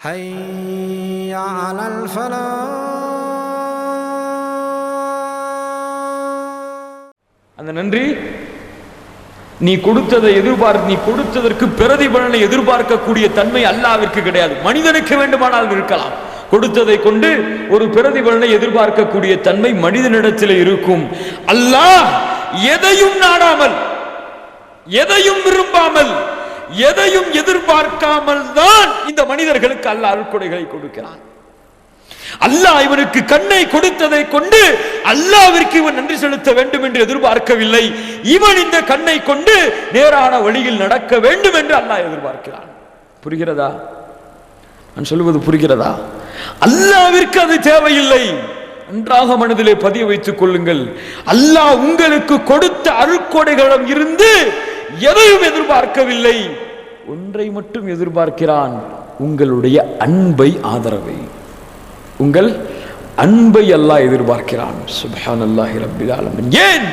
حي على الفلاح அந்த நன்றி நீ கொடுத்ததை எதிர்பார்த்து நீ கொடுத்ததற்கு பிரதிபலனை எதிர்பார்க்கக்கூடிய தன்மை அல்லாவிற்கு கிடையாது மனிதனுக்கு வேண்டுமானால் இருக்கலாம் கொடுத்ததை கொண்டு ஒரு பிரதிபலனை எதிர்பார்க்கக்கூடிய தன்மை மனிதனிடத்தில் இருக்கும் அல்லாஹ் எதையும் நாடாமல் எதையும் விரும்பாமல் எதையும் எதிர்பார்க்காமல் தான் இந்த மனிதர்களுக்கு அல்லாஹ் அருட்கொடைகளை கொடுக்கிறான். அல்லாஹ் இவனுக்கு கண்ணை கொடுத்ததை கொண்டு அல்லாவிற்கு இவன் நன்றி செலுத்த வேண்டும் என்று எதிர்பார்க்கவில்லை. இவன் இந்த கண்ணை கொண்டு நேரான வழியில் நடக்க வேண்டும் என்று அல்லாஹ் எதிர்பார்க்கிறான். புரிகிறதா? நான் சொல்வது புரிகிறதா? அல்லாவிற்கு அது தேவையில்லை. நன்றாக மனதிலே பதிய வைத்துக் கொள்ளுங்கள். அல்லாஹ் உங்களுக்கு கொடுத்த அருட்கொடைகளிடம் இருந்து எதையும் எதிர்பார்க்கவில்லை. ஒன்றை மட்டும் எதிர்பார்க்கிறான் உங்களுடைய அன்பை ஆதரவை. உங்கள் அன்பை அல்லாஹ் எதிர்பார்க்கிறான். சுபஹான் அல்லாஹி ரப்பில் ஆலமீன். ஏன்?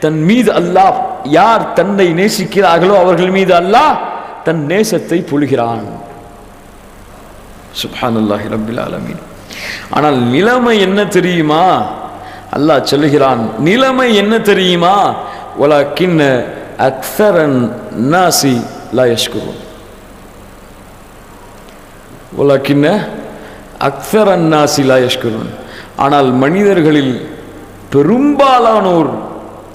தன் மீது அல்லாஹ் யார் தன்னை நேசிக்கிறார்களோ அவர்கள் மீது அல்லாஹ் தன் நேசத்தை பொழுகிறான். சுபஹான் அல்லாஹி ரப்பில் ஆலமீன். ஆனால் நிலைமை என்ன தெரியுமா? அல்லாஹ் சொல்லுகிறான் நிலைமை என்ன தெரியுமா? ஒலா கிண்ண அக்சரன் நாசி لا يشكرون ولكن அக்ஸர் அன்னாசி லா யஷ்குருன் ஆனால் மனிதர்களில் பெரும்பாலானோர்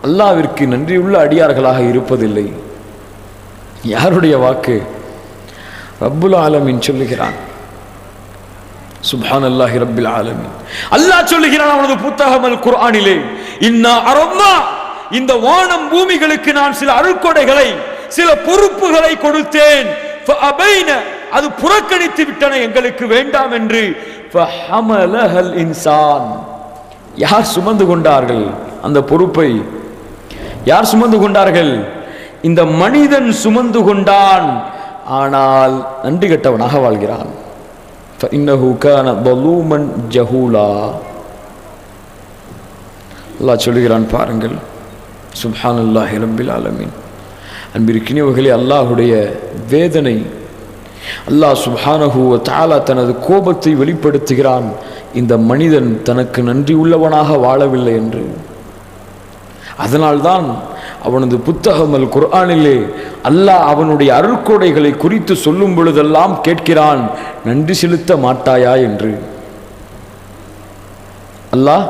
அல்லாவிற்கு நன்றியுள்ள அடியார்களாக இருப்பதில்லை. யாருடைய வாக்கு? ரப்புல் ஆலமின் சொல்லுகிறான். சுபான் அல்லாஹி ரப்பில் ஆலமின். அல்லாஹ் சொல்லுகிறான் அவனது புத்தகம் அல் குர்ஆனிலே இன்னா அரம்மா இந்த வானம் பூமிகளுக்கு நான் சில அருட்கொடைகளை சில பொறுப்புகளை கொடுத்தேன். அது புறக்கணித்து விட்டன எங்களுக்கு வேண்டாம் என்று. யார் சுமந்து கொண்டார்கள் அந்த பொறுப்பை? யார் சுமந்து கொண்டார்கள்? இந்த மனிதன் சுமந்து கொண்டான். ஆனால் நன்றி கெட்டவனாக வாழ்கிறான். ஜஹூலா. அல்லாஹ் பாருங்கள். சுப்ஹான் அல்லாஹி ரபில் அன்பிற்கினியவர்களே அல்லாஹுடைய வேதனை. அல்லாஹ் சுப்ஹானஹு தாலா தனது கோபத்தை வெளிப்படுத்துகிறான். இந்த மனிதன் தனக்கு நன்றி உள்ளவனாக வாழவில்லை என்று. அதனால்தான் அவனது புத்தகம் அல் குர்ஆனிலே அல்லாஹ் அவனுடைய அருட்கொடைகளை குறித்து சொல்லும் பொழுதெல்லாம் கேட்கிறான் நன்றி செலுத்த மாட்டாயா? என்று. அல்லாஹ்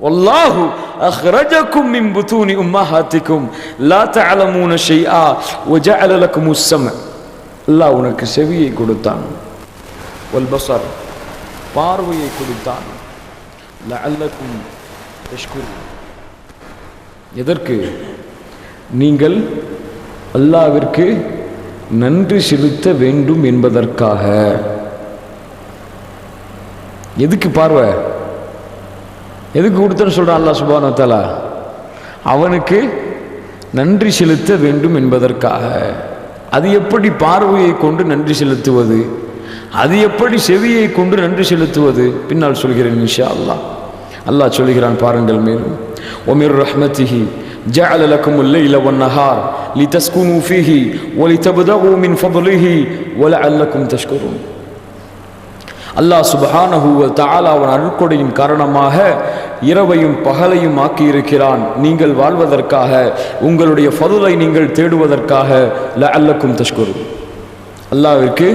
والله أخرجكم من بطون أمهاتكم لا تعلمون شيئا وجعل لكم السمع அல்லாஹ் உனக்கு செவியை கொடுத்தான் வல்பசர் பார்வையை கொடுத்தான் லஅல்லக்கும் தஷ்குரு எதற்கு நீங்கள் அல்லாவிற்கு நன்றி செலுத்த வேண்டும் என்பதற்காக எதுக்கு பார்வை எதுக்கு கொடுத்தன்னு சொல்றான் அல்லாஹ் சுபான தலா அவனுக்கு நன்றி செலுத்த வேண்டும் என்பதற்காக அது எப்படி பார்வையை கொண்டு நன்றி செலுத்துவது அது எப்படி செவியை கொண்டு நன்றி செலுத்துவது பின்னால் சொல்கிறேன் இன்ஷா அல்லாஹ் அல்லாஹ் சொல்கிறான் பாருங்கள் மேலும் ஒமிர் ரஹ்மத்திஹி جعل لكم الليل والنهار لتسكنوا فيه ولتبتغوا من فضله ولعلكم تشكرون அல்லாஹ் சுபஹானஹு தாலா அவன் அருட்கொடையின் காரணமாக இரவையும் பகலையும் ஆக்கியிருக்கிறான். நீங்கள் வாழ்வதற்காக உங்களுடைய ஃபதுலை நீங்கள் தேடுவதற்காக ல அல்லக்கும் தஷ்குரு அல்லாவிற்கு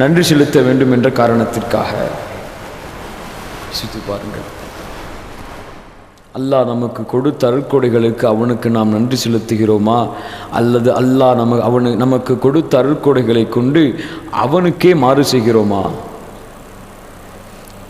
நன்றி செலுத்த வேண்டும் என்ற காரணத்திற்காக. சித்து பாருங்கள். அல்லாஹ் நமக்கு கொடுத்த அருட்கொடைகளுக்கு அவனுக்கு நாம் நன்றி செலுத்துகிறோமா? அல்லது அல்லாஹ் நம அவனு நமக்கு கொடுத்த அருட்கொடைகளை கொண்டு அவனுக்கே மாறு செய்கிறோமா?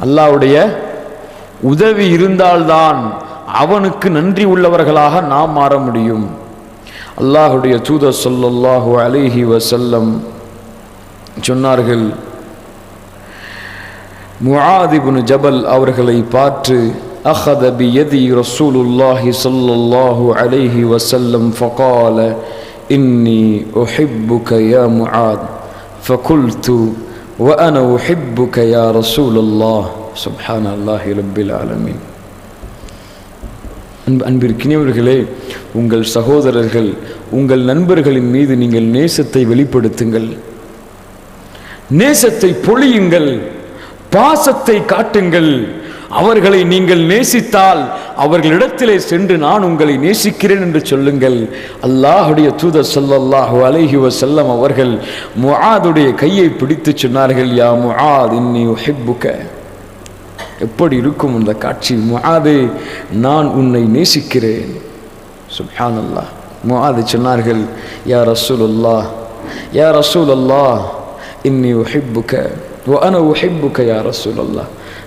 அல்லாஹ்வுடைய உதவி இருந்தால்தான் அவனுக்கு நன்றி உள்ளவர்களாக நாம் மாற முடியும் அல்லாஹுடைய தூதர் ஸல்லல்லாஹு அலைஹி வஸல்லம் சொன்னார்கள் முஆதிபுன் ஜபல் அவர்களை பார்த்து أخذ بيدي رسول الله صلى الله عليه وسلم فقال إني أحبك يا معاذ فقلت وأنا أحبك يا رسول الله سبحان الله رب العالمين அன்பு அன்பிற்கினியவர்களே உங்கள் சகோதரர்கள் உங்கள் நண்பர்களின் மீது நீங்கள் நேசத்தை வெளிப்படுத்துங்கள் நேசத்தை பொழியுங்கள் பாசத்தை காட்டுங்கள் அவர்களை நீங்கள் நேசித்தால் அவர்களிடத்திலே சென்று நான் உங்களை நேசிக்கிறேன் என்று சொல்லுங்கள். அல்லாஹுடைய தூத சொல்லல்லாஹு அலைஹி வசல்லம் அவர்கள் முஆதுடைய கையை பிடித்து சொன்னார்கள் யா முஆத் இன்னி உஹிப்புக. எப்படி இருக்கும் அந்த காட்சி? முஆதே நான் உன்னை நேசிக்கிறேன். சுப்ஹானல்லாஹ். முஆது சொன்னார்கள் யா ரசூலுல்லாஹ் யா ரசூலல்லாஹ் இன்னி உஹிப்புக. ஒ அன உஹிப்புக யா ரசூலல்லாஹ்.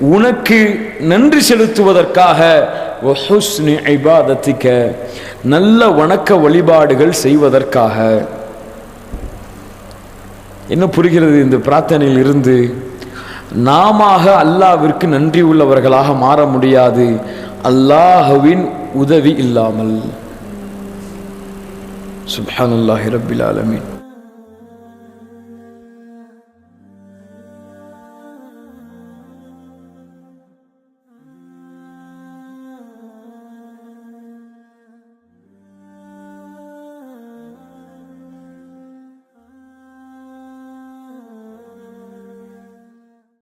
உனக்கு நன்றி செலுத்துவதற்காக ஒஹுஸ்னி ஐபாதத்திக்க நல்ல வணக்க வழிபாடுகள் செய்வதற்காக. என்ன புரிகிறது இந்த பிரார்த்தனையில் இருந்து? நாம அல்லாவிற்கு நன்றி உள்ளவர்களாக மாற முடியாது. அல்லாஹுவின் உதவி இல்லாமல். சுப்ஹானல்லாஹி ரப்பில் ஆலமீன்.